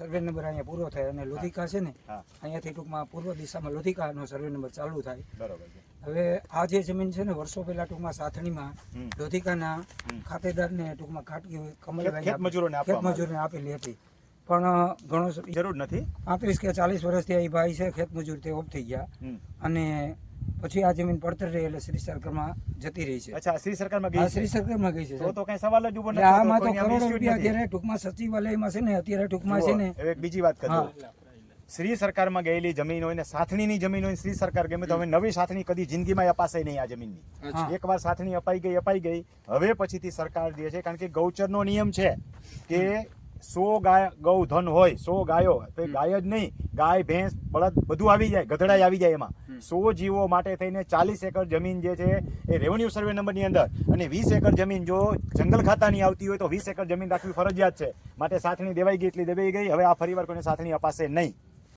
Survey number અહીંયા પૂરો થાય અને લોધિકા છે ને અહીંયાથી ટૂંકમાં પૂર્વ દિશામાં લોધિકાનો સર્વે નંબર ચાલુ થાય. બરોબર હવે આ જે જમીન છે ને વર્ષો પહેલા ટૂંકમાં સાથણીમાં લોધિકાના. ખાતેદારને ટૂંકમાં ખાટકી ખેત- કમલભાઈ ખેત મજૂરોને આપેલી હતી. પણ ઘણો જરૂર નથી? પાંત્રીસ કે ચાલીસ વર્ષથી આ ભાઈ છે ખેતમજૂર તે ઓફ થઈ ગયા. અને પછી આ જમીન પડતર રહી એટલે શ્રી સરકારમાં જતી રહી છે. અચ્છા શ્રી સરકારમાં ગઈ શ્રી સરકારમાં ગઈ છે તો તો કઈ સવાલ જ ઊભો નથી આમાં તો કરોડો રૂપિયા અત્યારે ટૂંકમાં સચિવાલયમાં છે ને અત્યારે ટૂંકમાં છે ને. હવે એક બીજી વાત કરું શ્રી સરકારમાં ગયેલી જમીન હોય ને સાથણીની જમીન હોય શ્રી સરકાર ગમે તો હવે નવી સાથણી કદી જિંદગીમાં અપાશે નહીં આ જમીનની. એકવાર સાથણી અપાઈ ગઈ અપાઈ ગઈ. હવે પછીથી સરકાર જે છે કારણ કે ગૌચરનો નિયમ છે કે સો ગાય ગૌધન હોય સો ગાયો તો ગાય જ નહીં ગાય ભેંસ બળદ બધું આવી જાય ગધડાઈ આવી જાય એમાં. સો જીવો માટે થઈને ચાલીસ એકર જમીન જે છે એ રેવન્યુ સર્વે નંબરની અંદર. અને વીસ એકર જમીન જો જંગલ ખાતાની આવતી હોય તો વીસ એકર જમીન રાખવી ફરજિયાત છે. માટે સાથણી દેવાઈ ગઈ એટલી દેવાઈ ગઈ. હવે આ ફરીવાર કોઈને સાથણી અપાશે નહીં.